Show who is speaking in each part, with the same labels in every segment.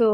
Speaker 1: তো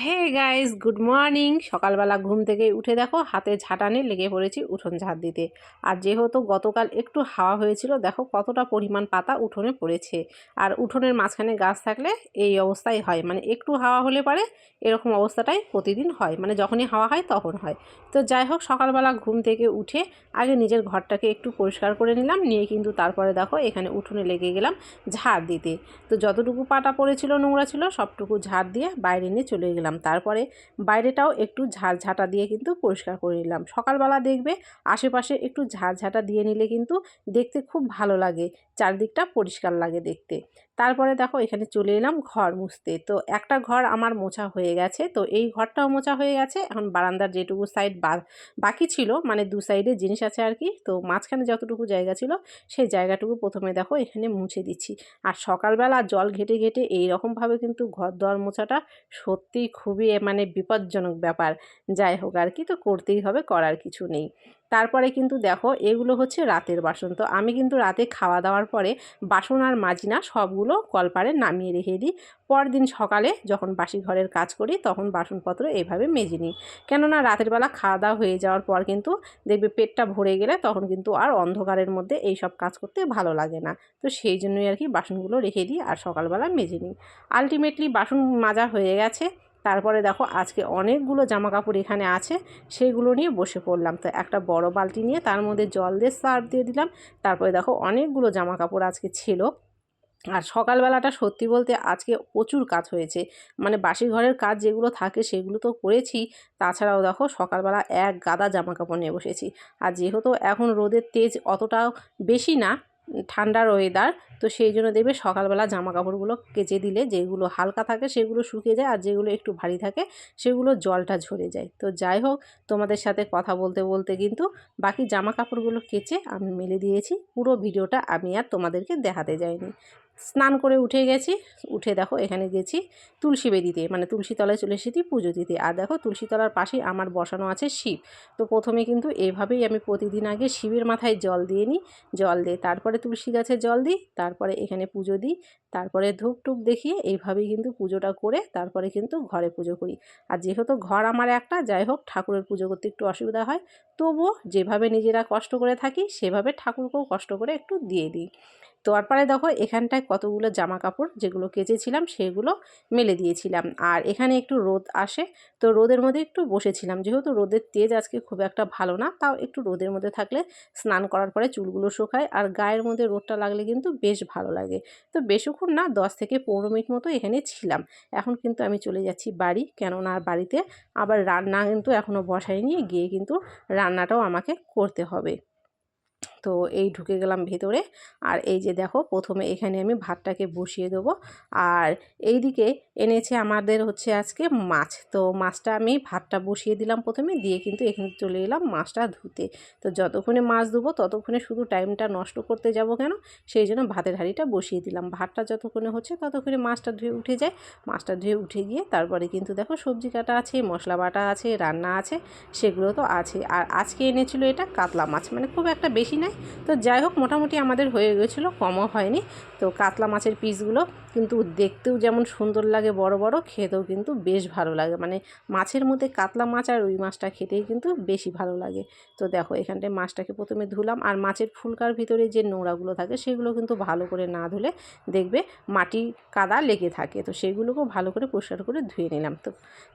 Speaker 1: হে guys, good morning. সকালবেলা ঘুম থেকে উঠে দেখো হাতে ঝাঁটানি লেগে পড়েছি উঠোন ঝাঁট দিতে। আর যেহেতু গতকাল একটু হাওয়া হয়েছিল, দেখো কতটা পরিমাণ পাতা উঠোনে পড়েছে। আর উঠোনের মাঝখানে গাছ থাকলে এই অবস্থাই হয় মানে একটু হাওয়া হলে পারে, এরকম অবস্থাটাই প্রতিদিন হয় মানে যখনই হাওয়া হয় তখন হয়। তো যাই হোক, সকালবেলা ঘুম থেকে উঠে আগে নিজের ঘরটাকে একটু পরিষ্কার করে নিলাম, নিয়ে কিন্তু তারপরে দেখো এখানে উঠোনে লেগে গেলাম ঝাড় দিতে। তো যতটুকু পাটা পড়েছিল, নোংরা ছিল, সবটুকু ঝাড় দিয়ে বাইরে নিয়ে চলে গেলাম তারপরে বাইরেটাও একটু ঝাঁটা দিয়ে কিন্তু পরিষ্কার করে নিলাম। সকালবেলা দেখবে আশেপাশে একটু ঝাঁটা দিয়ে নিলে কিন্তু দেখতে খুব ভালো লাগে, চারদিকটা পরিষ্কার লাগে দেখতে। তারপরে দেখো এখানে চলে এলাম ঘর মুছতে। তো একটা ঘর আমার মোছা হয়ে গেছে। তো এই ঘরটাও মোছা হয়ে গেছে। এখন বারান্দার যেটুকু সাইড বাকি ছিল মানে দু সাইডে জিনিস আছে আর কি। তো মাঝখানে যতটুকু জায়গা ছিল, সেই জায়গাটুকু প্রথমে দেখো এখানে মুছে দিচ্ছি। আর সকালবেলা জল ঘেটে ঘেটে এইরকমভাবে কিন্তু ঘর দর মোছাটা সত্যিই খুবই মানে বিপজ্জনক ব্যাপার। যাই হোক, আর কি তো করতেই হবে, করার কিছু নেই। তারপরে কিন্তু দেখো, এগুলো হচ্ছে রাতের বাসন। তো আমি কিন্তু রাতে খাওয়া দাওয়ার পরে বাসন আর মাজিনা সবগুলো কলপারে নামিয়ে রেখে দিই। পরদিন সকালে যখন বাসি ঘরের কাজ করি, তখন বাসনপত্র এইভাবে মেজে নিই। কেননা রাতের বেলা খাওয়া দাওয়া হয়ে যাওয়ার পর কিন্তু দেখবে পেটটা ভরে গেলে তখন কিন্তু আর অন্ধকারের মধ্যে এই সব কাজ করতে ভালো লাগে না। তো সেই জন্যই আর কি বাসনগুলো রেখে দিই আর সকালবেলা মেজে নিই। আলটিমেটলি বাসন মাজা হয়ে গেছে। তারপরে দেখো আজকে অনেকগুলো জামা কাপড় এখানে আছে সেইগুলো নিয়ে বসে পড়লাম। তো একটা বড় বালতি নিয়ে তার মধ্যে জল দিয়ে সার্ফ দিয়ে দিলাম। তারপরে দেখো অনেকগুলো জামা কাপড় আজকে ছিল। আর সকালবেলাটা সত্যি বলতে আজকে প্রচুর কাজ হয়েছে। মানে বাসি ঘরের কাজ যেগুলো থাকে সেগুলো তো করেছি। তাছাড়াও দেখো সকালবেলা এক গাদা জামা কাপড় নিয়ে বসেছি। আর যেহেতু এখন রোদের তেজ অতটাও বেশি না ঠান্ডার ওয়েদার তো সেই জন্য দেখবে সকালবেলা জামা কাপড়গুলো কেচে দিলে যেগুলো হালকা থাকে সেগুলো শুকিয়ে যায় আর যেগুলো একটু ভারী থাকে সেগুলো জলটা ঝরে যায়। তো যাই হোক, তোমাদের সাথে কথা বলতে বলতে কিন্তু বাকি জামা কাপড়গুলো কেচে আমি মেলে দিয়েছি। পুরো ভিডিওটা আমি আর তোমাদেরকে দেখাতে যাইনি। স্নান করে উঠে গেছি, উঠে দেখো এখানে গেছি তুলসী বেদিতে মানে তুলসী তলায় চলে এসেছি পুজো দিতে। আর দেখো তুলসী তলার পাশেই আমার বসানো আছে শিব। তো প্রথমে কিন্তু এভাবেই আমি প্রতিদিন আগে শিবের মাথায় জল দিয়ে নিই, জল দিয়ে তারপরে তুলসী গাছে জল দিই, তারপরে এখানে পুজো দিই, তারপরে ধূপ টুপ দেখিয়ে এইভাবেই কিন্তু পুজোটা করে তারপরে কিন্তু ঘরে পুজো করি। আর যেহেতু ঘর আমার একটা, যাই হোক ঠাকুরের পুজো করতে একটু অসুবিধা হয়, তবুও যেভাবে নিজেরা কষ্ট করে থাকি সেভাবে ঠাকুরকেও কষ্ট করে একটু দিয়ে দিই। তারপরে দেখো এখানটায় কতগুলো জামা কাপড় যেগুলো কেচেছিলাম সেগুলো মেলে দিয়েছিলাম। আর এখানে একটু রোদ আসে, তো রোদের মধ্যে একটু বসেছিলাম। যেহেতু রোদের তেজ আজকে খুব একটা ভালো না, তাও একটু রোদের মধ্যে থাকলে স্নান করার পরে চুলগুলো শুকায় আর গায়ের মধ্যে রোদটা লাগলে কিন্তু বেশ ভালো লাগে। তো বেশিক্ষণ না, দশ থেকে পনেরো মিনিট মতো এখানে ছিলাম। এখন কিন্তু আমি চলে যাচ্ছি বাড়ি, কেননা বাড়িতে আবার রান্না কিন্তু এখনও বসাইনি গিয়ে কিন্তু রান্নাটাও আমাকে করতে হবে। তো এই ঢুকে গেলাম ভেতরে। আর এই যে দেখো, প্রথমে এখানে আমি ভাতটাকে বসিয়ে দেবো। আর এই দিকে এনেছে আমাদের হচ্ছে আজকে মাছ। তো মাছটা আমি ভাতটা বসিয়ে দিলাম প্রথমে, দিয়ে কিন্তু এখানে চলে এলাম মাছটা ধুতে। তো যতক্ষণে মাছ ধুবো, ততক্ষণে শুধু টাইমটা নষ্ট করতে যাব কেন? সেই জন্য ভাতের হাঁড়িটা বসিয়ে দিলাম। ভাতটা যতক্ষণে হচ্ছে ততক্ষণে মাছটা ধুয়ে উঠে যায়। মাছটা ধুয়ে উঠে গিয়ে তারপরে কিন্তু দেখো, সবজি কাটা আছে, মশলা বাটা আছে, রান্না আছে, সেগুলো তো আছে। আর আজকে এনেছিল এটা কাতলা মাছ। মানে খুব একটা বেশি নয় তো যাই হোক মোটামুটি আমাদের হয়ে গেছিল কমও হয়নি। তো কাতলা মাছের পিসগুলো কিন্তু দেখতেও যেমন সুন্দর লাগে বড় বড়, খেতেও কিন্তু বেশ ভালো লাগে। মানে মাছের মধ্যে কাতলা মাছ আর রুই মাছটা খেতেই কিন্তু বেশি ভালো লাগে। তো দেখো, এখানটায় মাছটাকে প্রথমে ধুলাম আর মাছের ফুলকার ভিতরে যে নোংরাগুলো থাকে, সেগুলো কিন্তু ভালো করে না ধুলে দেখবে মাটি কাদা লেগে থাকে। তো সেগুলোকেও ভালো করে পরিষ্কার করে ধুয়ে নিলাম। তো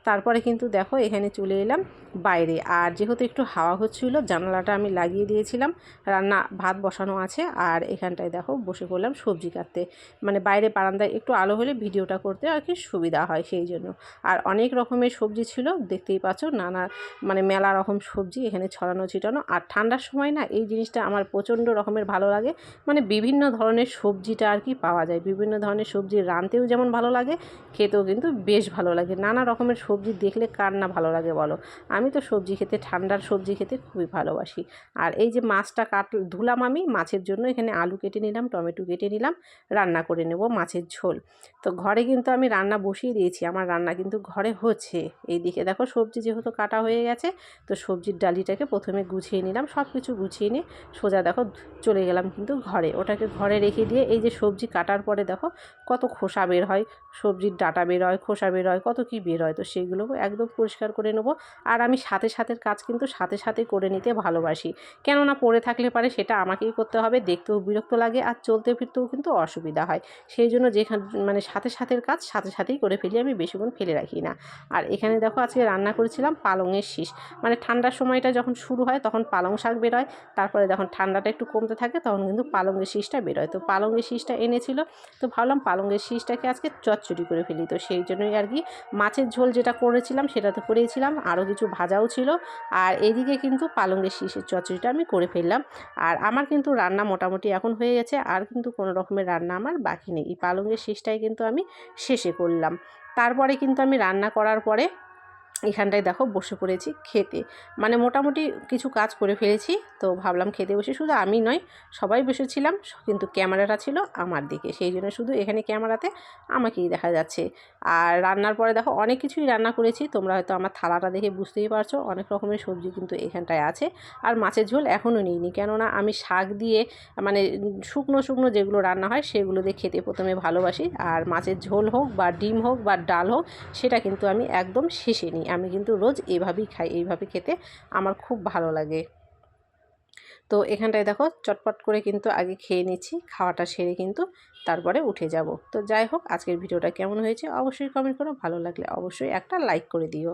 Speaker 1: তারপরে কিন্তু দেখো, এখানে চলে এলাম বাইরে। আর যেহেতু একটু হাওয়া হচ্ছিল, জানালাটা আমি লাগিয়ে দিয়েছিলাম। রান্না, ভাত বসানো আছে। আর এখানটায় দেখো, বসে পড়লাম সবজি কাটতে। মানে বাইরে বারান্দায় একটু আলো হলে ভিডিওটা করতে আর কি সুবিধা হয় সেই জন্য। আর অনেক রকমের সবজি ছিল, দেখতেই পাচ্ছ নানা মানে মেলা রকম সবজি এখানে ছড়ানো ছিটানো। আর ঠান্ডার সময় না এই জিনিসটা আমার প্রচণ্ড রকমের ভালো লাগে। মানে বিভিন্ন ধরনের সবজিটা আর কি পাওয়া যায়। বিভিন্ন ধরনের সবজি রাঁধতেও যেমন ভালো লাগে, খেতেও কিন্তু বেশ ভালো লাগে। নানা রকমের সবজি দেখলে কার না ভালো লাগে বলো? আমি তো সবজি খেতে, ঠান্ডার সবজি খেতে খুবই ভালোবাসি। আর এই যে মাছটা কাট, ধুলাম আমি, মাছের জন্য এখানে আলু কেটে নিলাম, টমেটো কেটে নিলাম, রান্না করে নেব মাছের ঝোল। তো ঘরে কিন্তু আমি রান্না বসিয়ে দিয়েছি। আমার রান্না কিন্তু ঘরে হচ্ছে। এই দিকে দেখো সবজি যেহেতু কাটা হয়ে গেছে, তো সবজির ডালিটাকে প্রথমে গুছিয়ে নিলাম। সব কিছু গুছিয়ে নিয়ে সোজা দেখো চলে গেলাম কিন্তু ঘরে। ওটাকে ঘরে রেখে দিয়ে এই যে সবজি কাটার পরে দেখো কত খোসা বের হয়, সবজির ডাটা বের হয়, খোসা বের হয়, কত কি বের হয়, তো সেগুলোকে একদম পরিষ্কার করে নেব। আর আমি সাথে সাথে কাজ কিন্তু সাথে সাথে করে নিতে ভালোবাসি। কেননা পড়ে থাকলে পারে সেটা আমাকেই করতে হবে, দেখতেও বিরক্ত লাগে আর চলতে ফিরতেও কিন্তু অসুবিধা হয়। সেই জন্য যেখানে মানে সাথে সাথের কাজ সাথে সাথেই করে ফেলি, আমি বেশিক্ষণ ফেলে রাখি না। আর এখানে দেখো আজকে রান্না করেছিলাম পালংয়ের শীষ। মানে ঠান্ডার সময়টা যখন শুরু হয় তখন পালং শাক বেরোয়, তারপরে যখন ঠান্ডাটা একটু কমতে থাকে তখন কিন্তু পালংয়ের শীষটা বেরোয়। তো পালংয়ের শীষটা এনেছিল, তো ভাবলাম পালংয়ের শীষটাকে আজকে চচ্চড়ি করে ফেলি। তো সেই জন্যই আর কি মাছের ঝোল যেটা করেছিলাম সেটা তো করেইছিলাম আরও কিছু ভাজাও ছিল। আর এদিকে কিন্তু পালংয়ের শীষের চচ্চড়িটা আমি করে ফেললাম। আর আমার কিন্তু রান্না মোটামুটি এখন হয়ে গেছে, আর কিন্তু কোনো রকমের রান্না আমার বাকি নেই। এই পালংয়ের শেষটাই কিন্তু আমি শেষে করলাম। তারপরে কিন্তু আমি রান্না করার পরে এখানটায় দেখো বসে পড়েছি খেতে। মানে মোটামুটি কিছু কাজ করে ফেলেছি, তো ভাবলাম খেতে বসে শুধু আমি নয় সবাই বসেছিলাম, কিন্তু ক্যামেরাটা ছিল আমার দিকে। সেই জন্য শুধু এখানে ক্যামেরাতে আমাকেই দেখা যাচ্ছে। আর রান্নার পরে দেখো অনেক কিছুই রান্না করেছি, তোমরা হয়তো আমার থালাটা দেখে বুঝতেই পারছ, অনেক রকমের সবজি কিন্তু এখানটায় আছে। আর মাছের ঝোল এখনও নিইনি, কেননা আমি শাক দিয়ে মানে শুকনো শুকনো যেগুলো রান্না হয় সেগুলো দিয়ে খেতে প্রথমে ভালোবাসি। আর মাছের ঝোল হোক বা ডিম হোক বা ডাল হোক, সেটা কিন্তু আমি একদম শেষে নিই। আমি কিন্তু রোজ এইভাবেই খাই, এইভাবে খেতে আমার খুব ভালো লাগে। তো এখানটায় দেখো চটপট করে কিন্তু আগে খেয়ে নিচ্ছি, খাওয়াটা সেরে কিন্তু তারপরে উঠে যাব। তো যাই হোক, আজকের ভিডিওটা কেমন হয়েছে অবশ্যই কমেন্ট করো, ভালো লাগলে অবশ্যই একটা লাইক করে দিও।